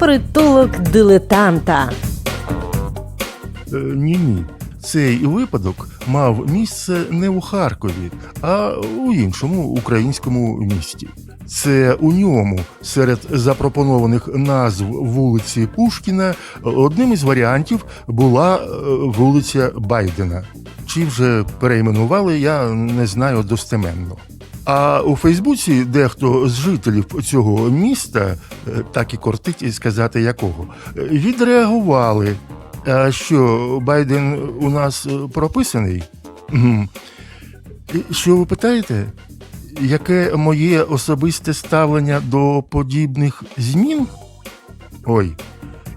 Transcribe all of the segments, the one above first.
Притулок дилетанта. Е, Ні, ні. Цей випадок мав місце не у Харкові, а у іншому українському місті. Це у ньому серед запропонованих назв вулиці Пушкіна одним із варіантів була е, вулиця Байдена. Чи вже перейменували, я не знаю достеменно. А у Фейсбуці дехто з жителів цього міста, е, так і кортить сказати якого, е, відреагували. А що, Байден у нас е, прописаний? Що ви питаєте? Яке моє особисте ставлення до подібних змін? Ой,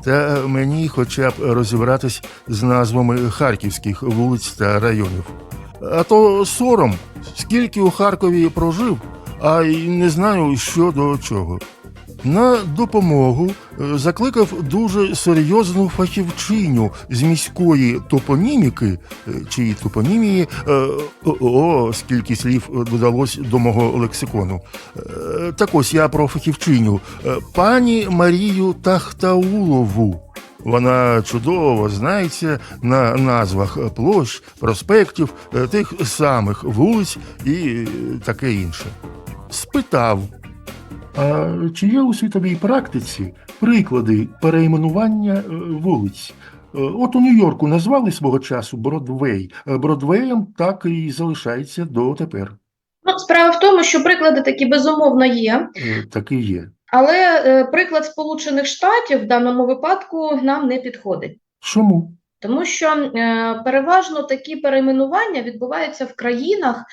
та мені хоча б розібратись з назвами харківських вулиць та районів. А то сором, скільки у Харкові прожив, а й не знаю, що до чого. На допомогу е, закликав дуже серйозну фахівчиню з міської топоніміки е, чи топонімії. е, О, скільки слів додалось до мого лексикону. Так ось я про фахівчиню. Пані Марію Тахтаулову. Вона чудово знається на назвах площ, проспектів, е, тих самих вулиць і е, таке інше. Спитав. А чи є у світовій практиці приклади перейменування е, вулиць? От у Нью-Йорку назвали свого часу Бродвей. Бродвеєм так і залишається дотепер. Ну, справа в тому, що приклади такі безумовно є, Так і є. Але е, приклад Сполучених Штатів в даному випадку нам не підходить. Чому? Тому що е, переважно такі перейменування відбуваються в країнах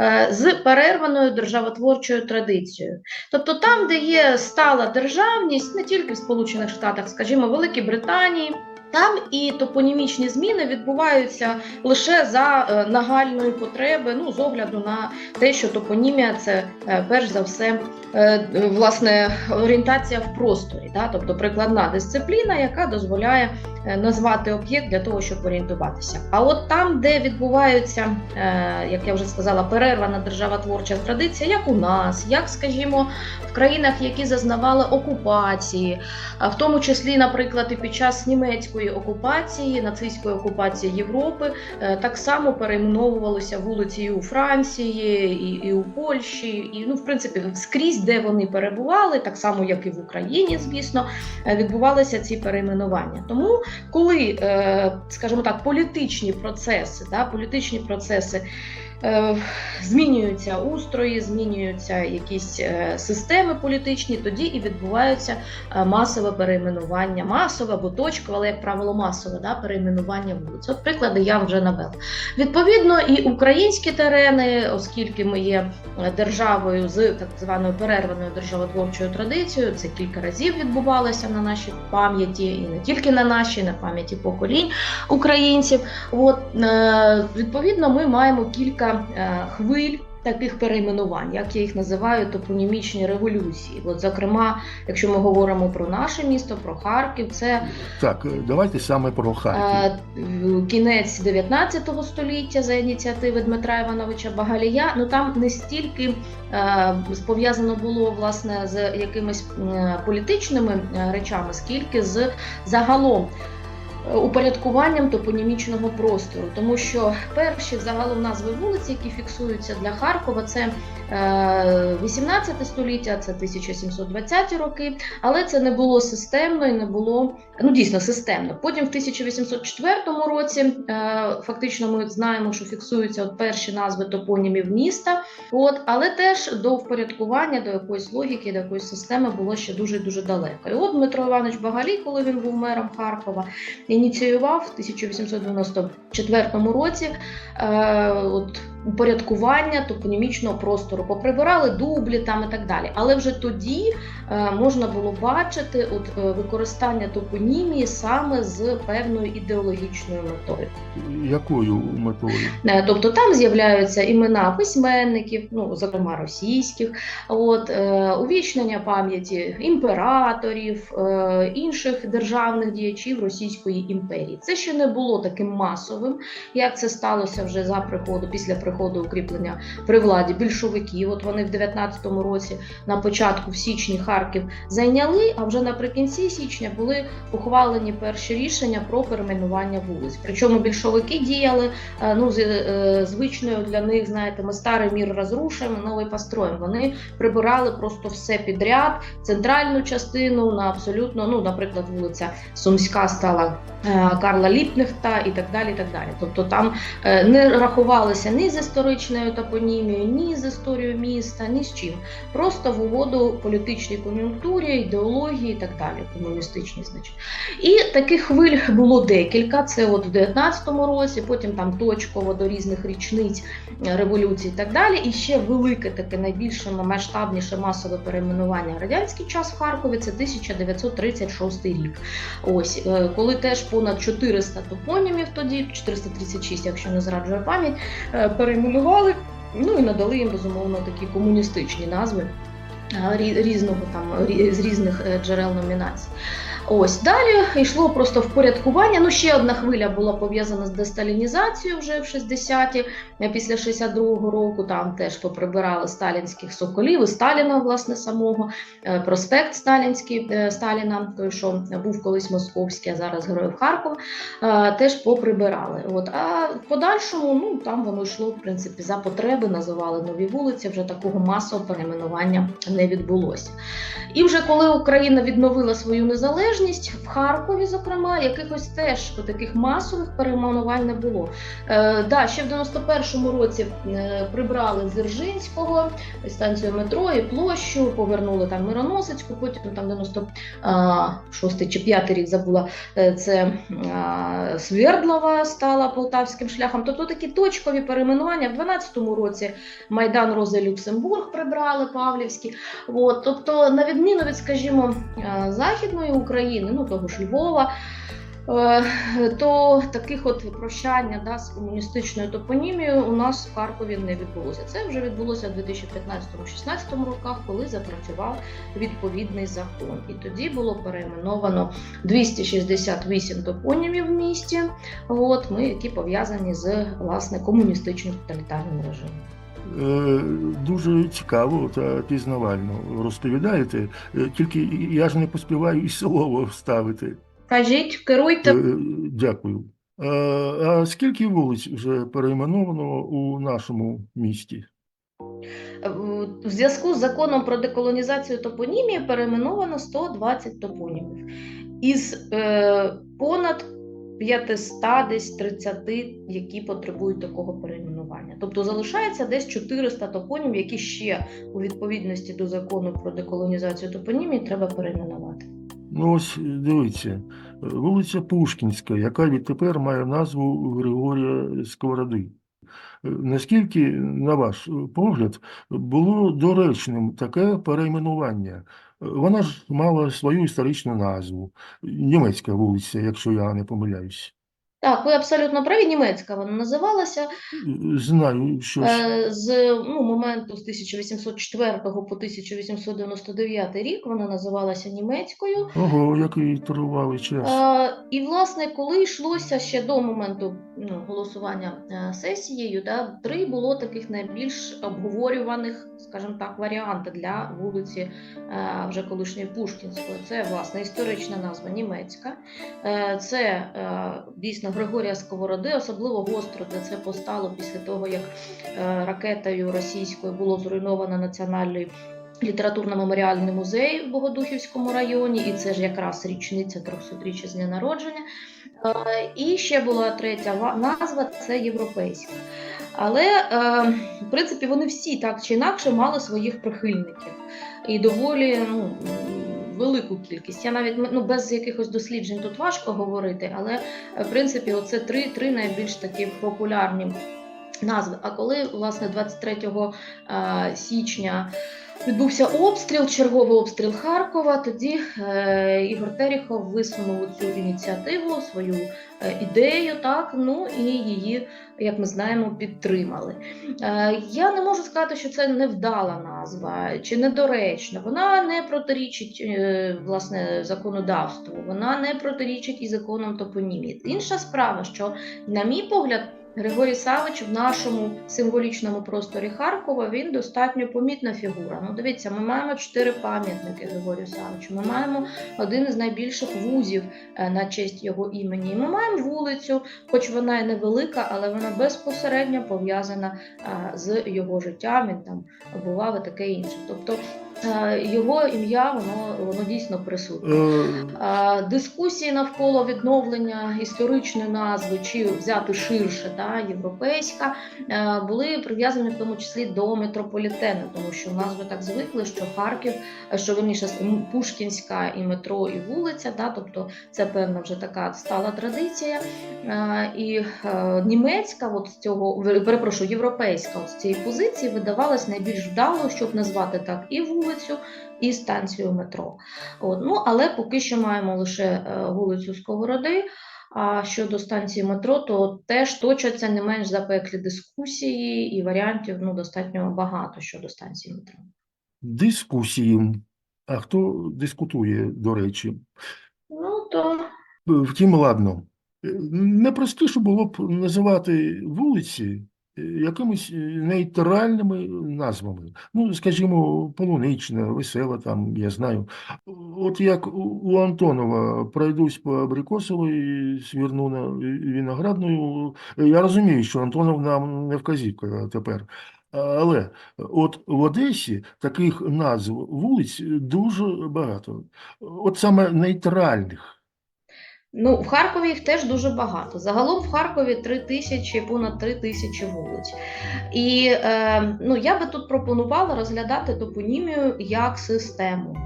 е, з перерваною державотворчою традицією. Тобто там, де є стала державність, не тільки в Сполучених Штатах, скажімо, Великій Британії. Там і топонімічні зміни відбуваються лише за е, нагальної потреби, ну з огляду на те, що топонімія це е, перш за все е, власне орієнтація в просторі, да? тобто прикладна дисципліна, яка дозволяє назвати об'єкт для того, щоб орієнтуватися. А от там, де відбуваються, як я вже сказала, перервана державотворча традиція, як у нас, як, скажімо, в країнах, які зазнавали окупації, в тому числі, наприклад, і під час німецької окупації, нацистської окупації Європи, е, так само перейменовувалися вулиці у Франції, і, і у Польщі, і ну, в принципі, скрізь, де вони перебували, так само як і в Україні, звісно, е, відбувалися ці перейменування. Тому, коли, е, скажімо так, політичні процеси, да, політичні процеси. Е, Змінюються устрої, змінюються якісь е, системи політичні, тоді і відбуваються е, масове перейменування, масове або точкове, але як правило, масове да, перейменування вулиць. От приклади я вже навела. Відповідно, і українські терени, оскільки ми є державою з так званою перерваною державотворчою традицією, це кілька разів відбувалося на нашій пам'яті, і не тільки на нашій, на пам'яті поколінь українців. От відповідно, ми маємо кілька е, хвиль. Таких перейменувань, як я їх називаю, топонімічні революції. От, зокрема, якщо ми говоримо про наше місто, про Харків, це Так, е, давайте саме про Харків. Е, Кінець 19 століття за ініціативи Дмитра Івановича Багалія. Ну там не стільки пов'язано було власне з якимись політичними речами, скільки з загалом. Упорядкуванням топонімічного простору, тому що перші загалом назви вулиць, які фіксуються для Харкова, це 18 століття, це 1720 роки, але це не було системно і не було ну дійсно системно. Потім в 1804 році е, фактично ми знаємо, що фіксуються от перші назви топонімів міста. От, але теж до впорядкування, до якоїсь логіки, до якоїсь системи було ще дуже дуже далеко. І от Дмитро Іванович Багалій, коли він був мером Харкова, ініціював в 1894 році е, от, упорядкування топонімічного простору. Поприбирали дублі там і так далі. Але вже тоді можна було бачити от, е, використання топонімії саме з певною ідеологічною метою. Якою метою? Е, Тобто там з'являються імена письменників, ну зокрема російських, от е, увічнення пам'яті імператорів, е, інших державних діячів Російської імперії. Це ще не було таким масовим, як це сталося вже за приходу, після приходу укріплення при владі більшовиків. От вони в 19-му році, на початку в січні Харків Харків зайняли, а вже наприкінці січня були ухвалені перші рішення про перейменування вулиць. Причому більшовики діяли е, ну, з е, звичною для них, знаєте, ми старий мір розрушимо, новий построїмо. Вони прибирали просто все підряд, центральну частину на абсолютно, ну, наприклад, вулиця Сумська стала е, Карла Ліпнехта і так далі. І так далі. Тобто там не рахувалися ні з історичною топонімією, ні з історією міста, ні з чим. Просто в угоду політичній кон'юнктурі, ідеології і так далі, комуністичній, значить. І таких хвиль було декілька. Це от в 19-му році, потім там точково до різних річниць е, революції і так далі. І ще велике таке найбільше масштабніше масове перейменування радянський час в Харкові це 1936 рік. Ось е, коли теж понад 400 топонімів тоді, 436, якщо не зраджує пам'ять, е, перейменували. Ну і надали їм безумовно такі комуністичні назви різного там з різних е, джерел номінацій. Ось далі йшло просто впорядкування. Ну, ще одна хвиля була пов'язана з десталінізацією вже в 60-ті, е, після 62-го року. Там теж поприбирали сталінських соколів і Сталіна, власне, самого. Е, Проспект Сталінський е, Сталіна, той, що був колись московський, а зараз героїв Харкова, теж поприбирали. От а в подальшому, ну там воно йшло в принципі за потреби, називали нові вулиці. Вже такого масового перейменування не відбулося. І вже коли Україна відновила свою незалежність в Харкові, зокрема, якихось теж таких масових перейменувань не було. Е, да, ще в 91-му році е, прибрали Дзержинського, станцію метро і площу, повернули там Мироносицьку, потім там 96 чи 5 рік забула е, це а, Свердлова стала полтавським шляхом. Тобто такі точкові перейменування в 12-му році Майдан Рози Люксембург прибрали Павлівський. От, тобто, на відміну від, скажімо, е, Західної України, ну того ж Львова. е, То таких от прощання да, з комуністичною топонімією у нас в Харкові не відбулося. Це вже відбулося в 2015-16 роках, коли запрацював відповідний закон. І тоді було перейменовано 268 топонімів в місті, от, ми, які пов'язані з власне комуністичним тоталітарним режимом. Е, Дуже цікаво та пізнавально розповідаєте, Е, тільки я ж не поспіваю і слово вставити. Кажіть, керуйте. Е, Дякую. А, а скільки вулиць вже перейменовано у нашому місті? В зв'язку з законом про деколонізацію топонімії перейменовано 120 топонімів. Із е, понад 500, десь 30, які потребують такого перейменування. Тобто залишається десь 400 топонімів, які ще у відповідності до закону про деколонізацію топонімії треба перейменувати. Ну ось дивіться, вулиця Пушкінська, яка відтепер має назву Григорія Сковороди. Е, Наскільки, на ваш погляд, було доречним таке перейменування? Вона ж мала свою історичну назву, німецька вулиця, якщо я не помиляюсь. Так, ви абсолютно праві. Німецька вона називалася. Знаю, що ж. Е, З ну, моменту з 1804 по 1899 рік вона називалася німецькою. Ого, який тривалий час. Е, І, власне, коли йшлося ще до моменту ну, голосування е, сесією, да, три було таких найбільш обговорюваних, скажімо так, варіанти для вулиці вже колишньої Пушкінської. Це власне історична назва німецька, це дійсно Григорія Сковороди, особливо гостро для це постало після того, як е, ракетою російською було зруйновано національний літературно-меморіальний музей в Богодухівському районі, і це ж якраз річниця 300-річчя з дня народження. Е, І ще була третя назва це європейська. Але е, в принципі вони всі так чи інакше мали своїх прихильників і доволі ну, велику кількість. Я навіть ну, без якихось досліджень тут важко говорити, але е, в принципі оце три, три найбільш такі популярні назви. А коли власне 23 е, січня відбувся обстріл, черговий обстріл Харкова, тоді е, Ігор Терехов висунув цю ініціативу, свою е, ідею, так ну і її, як ми знаємо, підтримали. Е, я не можу сказати, що це невдала назва чи недоречна. Вона не протирічить власне законодавству, вона не протирічить і законам топонімії. Інша справа, що, на мій погляд, Григорій Савич в нашому символічному просторі Харкова він достатньо помітна фігура. Ну, дивіться, ми маємо чотири пам'ятники Григорію Савичу. Ми маємо один із найбільших вузів е, на честь його імені. І ми маємо вулицю, хоч вона і невелика, але вона безпосередньо пов'язана е, з його життям. Він там бував і таке інше. Тобто його ім'я воно, воно дійсно присутнє. Е, Е, Дискусії навколо відновлення історичної назви чи взяти ширше, да, європейська, е, були прив'язані в тому числі до метрополітену, тому що в нас вже так звикли, що Харків, е, що верніше Пушкінська і метро, і вулиця, да, тобто це певна вже така стала традиція. Е, І е, німецька, от з цього перепрошую, європейська от з цієї позиції видавалась найбільш вдалою, щоб назвати так і вулицю, і станцію метро. От, ну, але поки що маємо лише е, вулицю Сковороди. А щодо станції метро, то теж точаться не менш запеклі дискусії і варіантів ну, достатньо багато щодо станції метро. дискусії. А хто дискутує, до речі? Ну то Втім, ладно. Е, Непростіше було б називати вулиці якимись е, нейтральними назвами. Ну, скажімо, полунична, весела, там, я знаю. От як у Антонова пройдусь по Абрикосовій, сверну на Виноградну. Я розумію, що Антонов нам не вказівка тепер. Але от в Одесі таких назв вулиць дуже багато. От саме нейтральних. Ну, в Харкові їх теж дуже багато. Загалом в Харкові 3 тисячі, понад 3 тисячі вулиць. І е, ну, я би тут пропонувала розглядати топонімію як систему.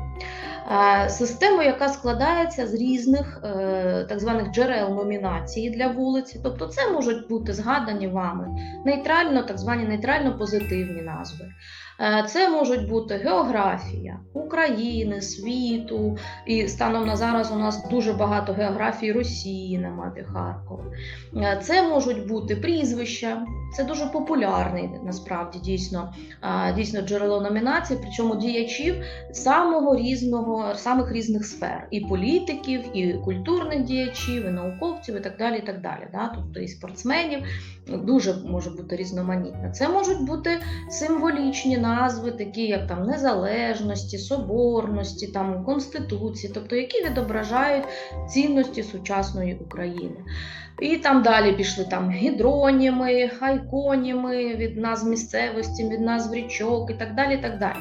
Е, Систему, яка складається з різних е, так званих джерел номінації для вулиці. Тобто це можуть бути згадані вами нейтрально, так звані нейтрально-позитивні назви. Е, Це можуть бути географія України, світу, і станом на зараз у нас дуже багато географії Росії на мапі Харкова. Е, Це можуть бути прізвища, це дуже популярний насправді дійсно, дійсно джерело номінацій, причому діячів самого різного, самих різних сфер, і політиків, і культурних діячів, і науковців, і так далі. І так далі да? Тобто і спортсменів дуже може бути різноманітно. Це можуть бути символічні назви, такі як там незалежності, соборності, там конституції, тобто які відображають цінності сучасної України. І там далі пішли там гідроніми, айконіми від назв місцевості, від назв річок і так далі. Так далі.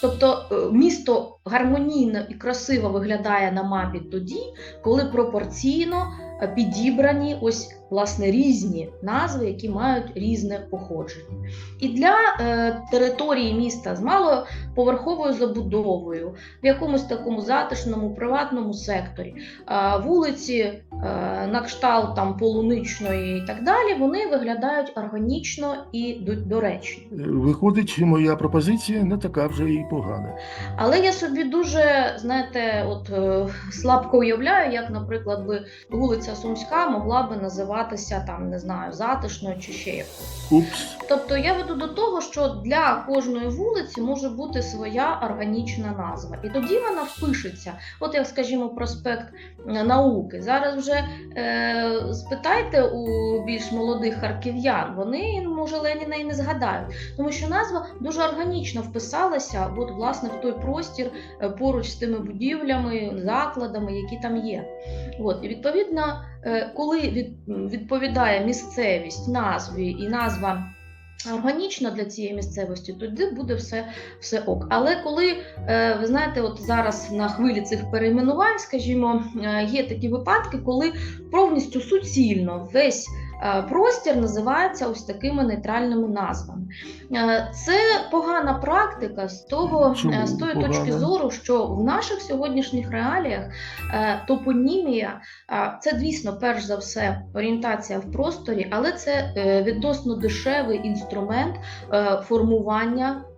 Тобто е, місто гармонійно і красиво виглядає на мапі тоді, коли пропорційно е, підібрані ось власне різні назви, які мають різне походження. І для е, території міста з малоповерховою забудовою, в якомусь такому затишному приватному секторі, е, вулиці е, на кшталт там полуничної і так далі, вони виглядають органічно і доречно. Е, Виходить, моя пропозиція не така вже і погана. Але я собі дуже, знаєте, от е, слабко уявляю, як, наприклад, би вулиця Сумська могла би називатися там, не знаю, затишною чи ще якось. Упс. Тобто я веду до того, що для кожної вулиці може бути своя органічна назва, і тоді вона впишеться. От як, скажімо, проспект е, науки. Зараз вже е, спитайте у більш молодих харків'ян, вони може Леніна і не згадають, тому що назва дуже органічно вписалася, от власне в той простір е, поруч з тими будівлями, закладами, які там є. От і відповідно, коли відповідає місцевість назві і назва органічна для цієї місцевості, тоді буде все, все ок. Але коли е, ви знаєте, от зараз на хвилі цих перейменувань, скажімо, е, є такі випадки, коли повністю суцільно весь е, простір називається ось такими нейтральними назвами. Е, Це погана практика з того Чому е, з тої погана? точки зору, що в наших сьогоднішніх реаліях е, топонімія Це, дійсно, перш за все, орієнтація в просторі, але це е, відносно дешевий інструмент е, формування е,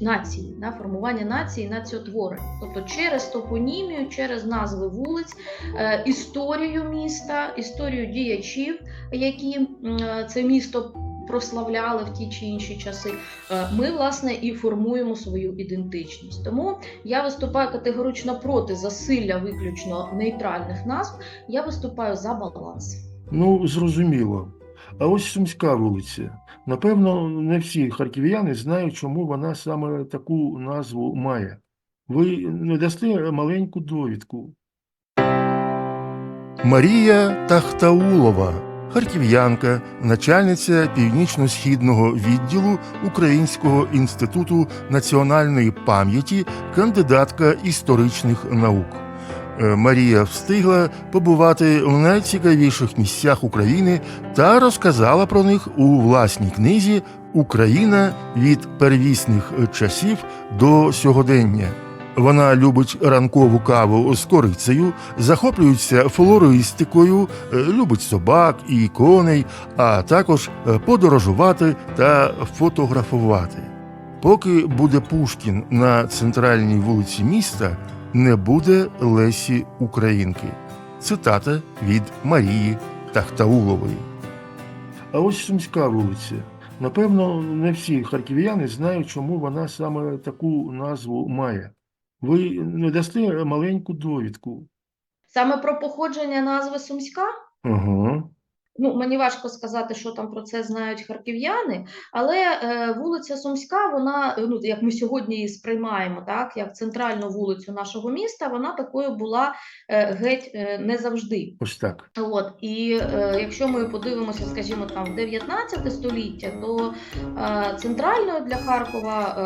нації, да, формування нації, націотворення. Тобто через топонімію, через назви вулиць, е, історію міста, історію діячів, які е, це місто прославляли в ті чи інші часи, е, ми власне і формуємо свою ідентичність. Тому я виступаю категорично проти засилля виключно нейтральних назв. Я виступаю за баланс. Ну, зрозуміло. А ось Сумська вулиця. Напевно, не всі харків'яни знають, чому вона саме таку назву має. Ви не дасте маленьку довідку. Марія Тахтаулова, харків'янка, начальниця північно-східного відділу Українського інституту національної пам'яті, кандидатка історичних наук. Е, Марія встигла побувати в найцікавіших місцях України та розказала про них у власній книзі Україна від первісних часів до сьогодення. Вона любить ранкову каву з корицею, захоплюється флористикою, е, любить собак і коней, а також е, подорожувати та фотографувати. Поки буде Пушкін на центральній вулиці міста, не буде Лесі Українки. Цитата від Марії Тахтаулової. А ось Сумська вулиця. Напевно, не всі харків'яни знають, чому вона саме таку назву має. Ви не дасте маленьку довідку. Саме про походження назви Сумська. Ага. Ну, мені важко сказати, що там про це знають харків'яни, але е, вулиця Сумська, вона, е, ну, як ми сьогодні її сприймаємо, так, як центральну вулицю нашого міста, вона такою була е, геть е, не завжди. Ось так. От, і е, якщо ми подивимося, скажімо, там в 19 століття, то е, центральною для Харкова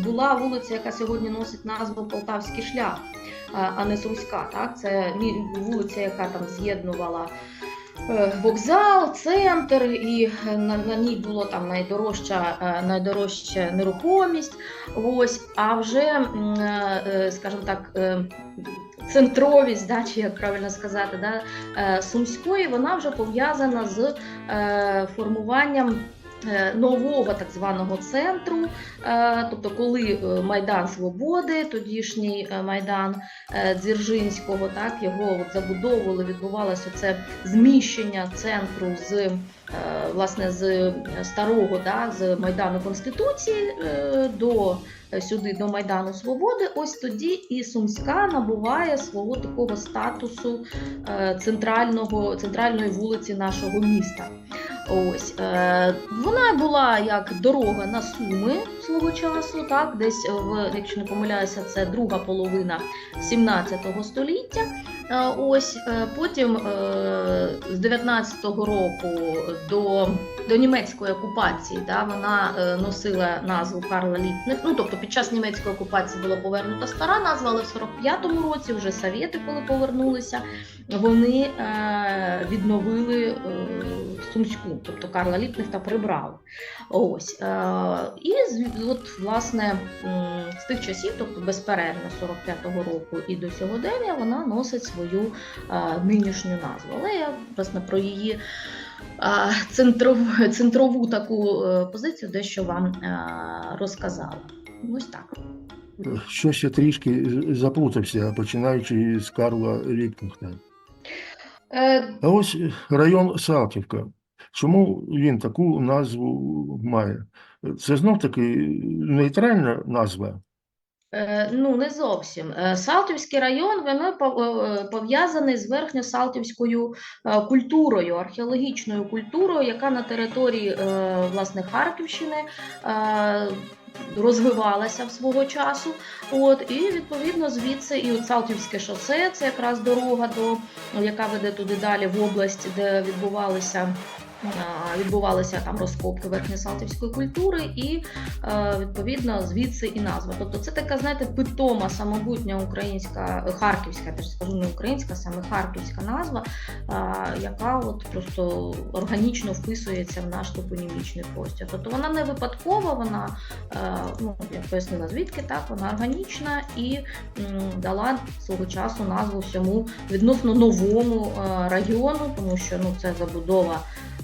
е, була вулиця, яка сьогодні носить назву Полтавський шлях, е, а не Сумська. Так? Це вулиця, яка там з'єднувала вокзал, центр, і е, на, на ній було там найдорожча, е, найдорожча нерухомість. Ось, а вже, е, е, скажімо так, е, центровість, да, чи як правильно сказати, да, е, Сумської, вона вже пов'язана з е, формуванням. Е, Нового так званого центру, е, тобто, коли е, Майдан Свободи, тодішній Майдан Дзержинського, так його от забудовували, відбувалося це зміщення центру з власне з старого, да, з Майдану Конституції до сюди до Майдану Свободи. Ось тоді і Сумська набуває свого такого статусу центрального, центральної вулиці нашого міста. Ось е, вона була як дорога на Суми свого часу, так десь в, якщо не помиляюся, це друга половина 17 століття. Е, Ось е, потім е, з 19-го року до, до німецької окупації да, вона носила назву Карла Літних. Ну тобто під час німецької окупації була повернута стара назва, але в 45-му році вже совєти, коли повернулися, вони відновили Сумську, тобто Карла Ліпних та прибрали. Ось. Е, і от, власне, з тих часів, тобто безперервно з 45-го року і до сьогодення, вона носить свою е, нинішню назву. Але я власне про її е, центрову, центрову таку позицію дещо вам розказала. Ось так. Щось я трішки заплутався, починаючи з Карла. Е, А ось район Салтівка. Чому він таку назву має? Це знов таки нейтральна назва. Е, Ну, не зовсім. Е, Салтівський район він е, пов'язаний з верхньосалтівською культурою, археологічною культурою, яка на території власне Харківщини розвивалася в свого часу. От, і відповідно звідси і от Салтівське шосе, це якраз дорога, до, яка веде туди далі в область, де відбувалися. Відбувалися там розкопки верхньосалтівської культури, і е, відповідно звідси і назва. Тобто це така, знаєте, питома самобутня українська, е, харківська, теж скажу не українська, саме харківська назва, е, яка от просто органічно вписується в наш топонімічний простір. Тобто вона не випадкова, вона ну я пояснила звідки так, вона органічна і дала свого часу назву всьому відносно новому району, тому що ну це забудова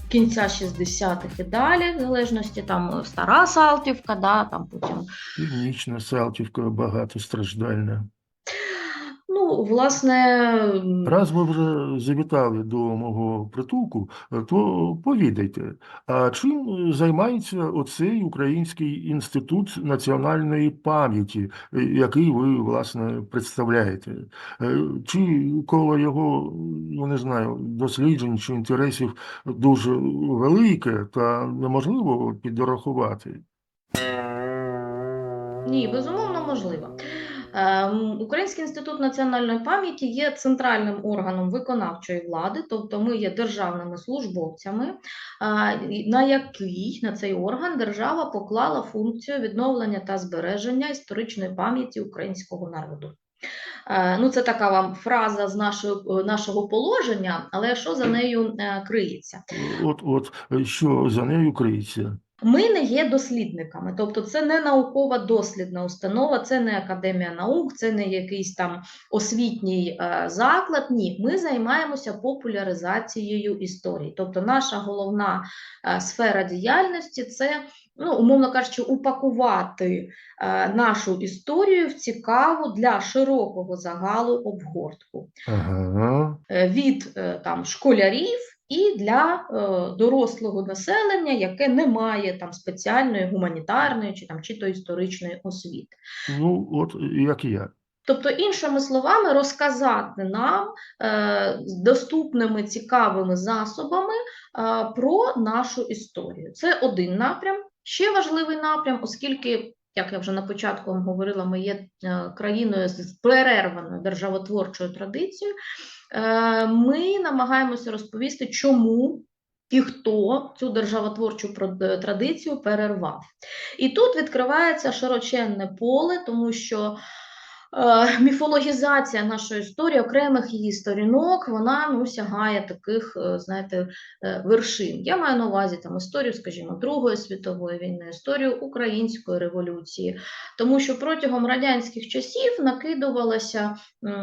кінця 60-х і далі, в залежності там стара Салтівка, да, там потім. Північна Салтівка багатостраждальна. Ну власне, Раз ви вже завітали до мого притулку, то повідайте, а чим займається оцей Український інститут національної пам'яті, який ви, власне, представляєте? Е, Чи коло його, ну не знаю, досліджень чи інтересів дуже велике та неможливо підрахувати? Ні, безумовно, можливо. Ем, Український інститут національної пам'яті є центральним органом виконавчої влади, тобто ми є державними службовцями, на який на цей орган держава поклала функцію відновлення та збереження історичної пам'яті українського народу. Е, Ну, це така вам фраза з нашого, нашого положення, але що за нею е, криється? От, от, е, що за нею криється? Ми не є дослідниками, тобто це не наукова дослідна установа, це не академія наук, це не якийсь там освітній е, заклад. Ні, ми займаємося популяризацією історії. Тобто, наша головна е, сфера діяльності це, ну, умовно кажучи, упакувати е, нашу історію в цікаву для широкого загалу обгортку. Ага. Від там школярів і для е, дорослого населення, яке не має там спеціальної гуманітарної чи там чи то історичної освіти. Ну, от як і я. Тобто, іншими словами, розказати нам е, доступними цікавими засобами е, про нашу історію. Це один напрям. Ще важливий напрям, оскільки, як я вже на початку вам говорила, ми є е, країною з перерваною державотворчою традицією. Е, Ми намагаємося розповісти, чому і хто цю державотворчу е, традицію перервав. І тут відкривається широченне поле, тому що міфологізація нашої історії, окремих її сторінок, вона ну, сягає таких, е, знаєте, е, вершин. Я маю на увазі там історію, скажімо, Другої світової війни, історію Української революції, тому що протягом радянських часів накидувалася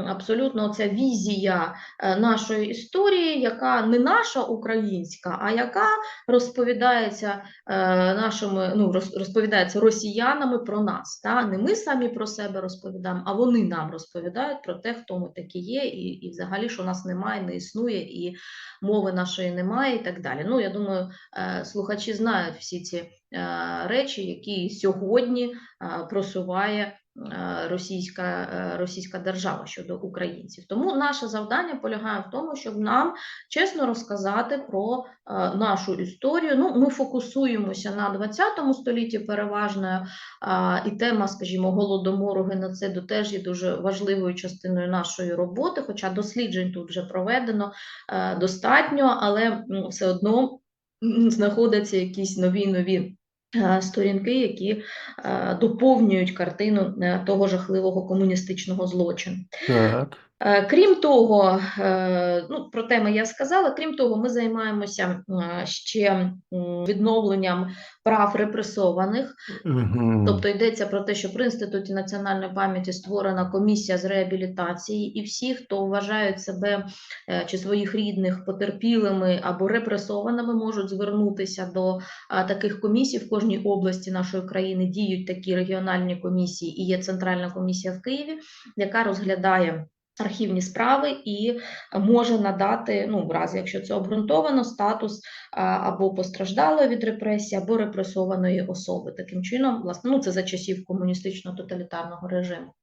абсолютно ця візія е, нашої історії, яка не наша українська, а яка розповідається е, нашими, ну, розповідається росіянами про нас. Та? Не ми самі про себе розповідаємо, а вони нам розповідають про те, хто ми такі є, і, і взагалі, що нас немає, не існує, і мови нашої немає, і так далі. Ну, я думаю, е, слухачі знають всі ці е, речі, які сьогодні е, просуває російська, е, російська держава щодо українців. Тому наше завдання полягає в тому, щоб нам чесно розказати про е, нашу історію. Ну, ми фокусуємося на 20 столітті переважно, і тема, скажімо, голодомору, геноциду теж є дуже важливою частиною нашої роботи, хоча досліджень тут вже проведено е, достатньо, але все одно знаходяться якісь нові нові. Е, Сторінки, які е, доповнюють картину е, того жахливого комуністичного злочину. Так. Е, Крім того, е, ну, про теми я сказала. Крім того, ми займаємося е, ще відновленням прав репресованих. Мгм. Тобто йдеться про те, що при інституті національної пам'яті створена комісія з реабілітації, і всі, хто вважають себе чи своїх рідних потерпілими або репресованими, можуть звернутися до таких комісій. В кожній області нашої країни діють такі регіональні комісії, і є центральна комісія в Києві, яка розглядає. Архівні справи і може надати, ну, в разі, якщо це обґрунтовано, статус або постраждалої від репресії, або репресованої особи. Таким чином, власне, ну це за часів комуністично-тоталітарного режиму.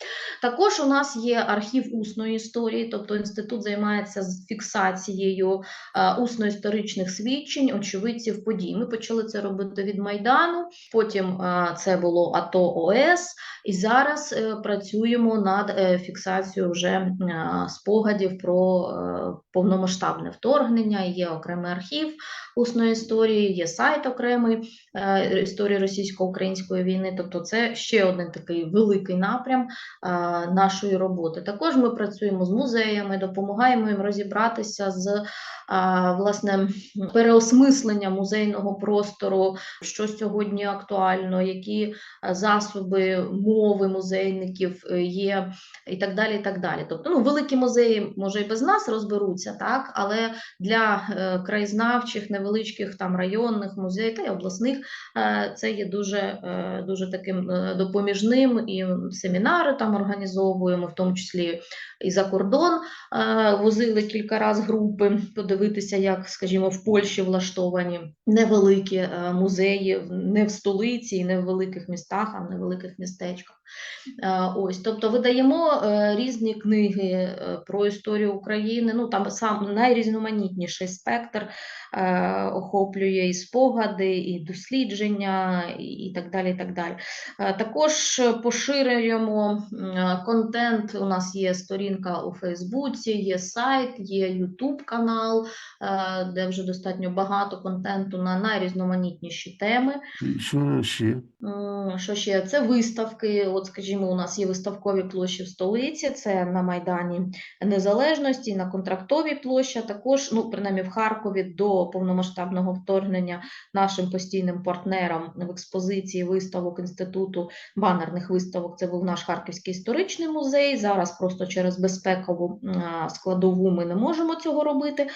Також у нас є архів усної історії, тобто інститут займається фіксацією а, усно-історичних свідчень, очевидців подій. Ми почали це робити від Майдану, потім це було АТО ОС, і зараз е, працюємо над е, фіксацією вже е, спогадів про е, повномасштабне вторгнення. Є окремий архів усної історії, є сайт окремий е, історії російсько-української війни. Тобто, це ще один такий великий напрям е, нашої роботи. Також ми працюємо з музеями, допомагаємо їм розібратися з власне переосмислення музейного простору, що сьогодні актуально, які засоби мови музейників е, є, і так далі. і так далі. Тобто, ну, великі музеї може і без нас розберуться, так, але для е, краєзнавчих, невеличких там районних музеїв та й обласних е, це є дуже, е, дуже таким е, допоміжним і семінари там організовуємо, в тому числі і за кордон е, возили кілька разів групи подивитися, як, скажімо, в Польщі влаштовані невеликі е, музеї, не в столиці і не в великих містах, а в невеликих містечках. Е, Ось, тобто видаємо е, різні книги про історію України. Ну там сам найрізноманітніший спектр охоплює і спогади, і дослідження, і, так далі. І так далі. Також поширюємо контент. У нас є сторінка у Фейсбуці, є сайт, є Ютуб канал, де вже достатньо багато контенту на найрізноманітніші теми. Що ще? Що ще? Це виставки. От, скажімо, у нас є виставкові площі в столиці, це на Майдані Незалежності, на Контрактовій площі. а Також, ну, принаймні в Харкові до повномасштабного вторгнення нашим постійним партнерам в експозиції виставок інституту банерних виставок. Це був наш Харківський історичний музей. Зараз просто через безпекову складову ми не можемо цього робити.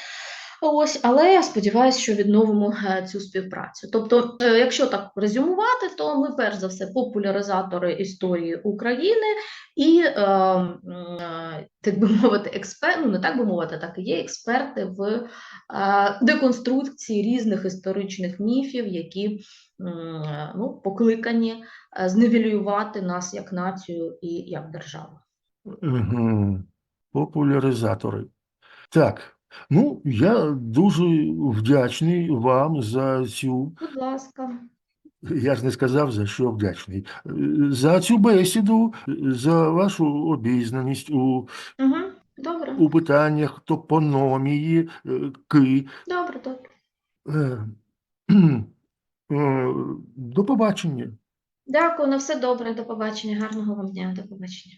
Ось, але я сподіваюся, що відновимо е, цю співпрацю. Тобто, е, якщо так резюмувати, то ми перш за все популяризатори історії України і, е, е, так би мовити, експерт, ну не так би мовити, так і є експерти в е, деконструкції різних історичних міфів, які е, ну, покликані е, зневелювати нас як націю і як державу. Популяризатори. Так. Ну, я дуже вдячний вам за цю Будь ласка. Я ж не сказав, за що вдячний. За цю бесіду, за вашу обізнаність у, Угу. Добре, у питаннях топономії, е, ки. добре, добре. Е. Е, До побачення. Дякую, на все добре. До побачення. Гарного вам дня. До побачення.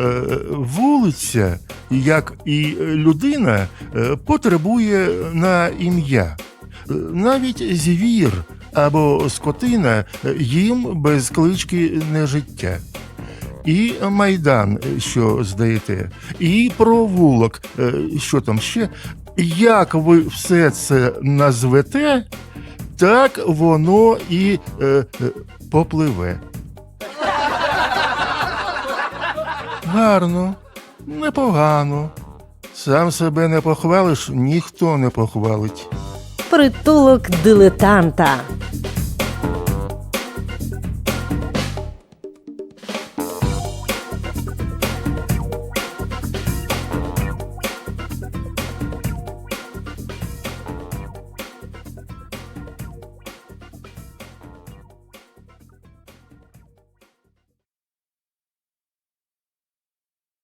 Е, Вулиця, як і людина, е, потребує на ім'я. Е, Навіть звір або скотина е, їм без клички не життя. І майдан, е, що здаєте, і провулок, е, що там ще. Як ви все це назвете, так воно і е, е, попливе. Гарно, непогано. Сам себе не похвалиш, ніхто не похвалить. Притулок дилетанта.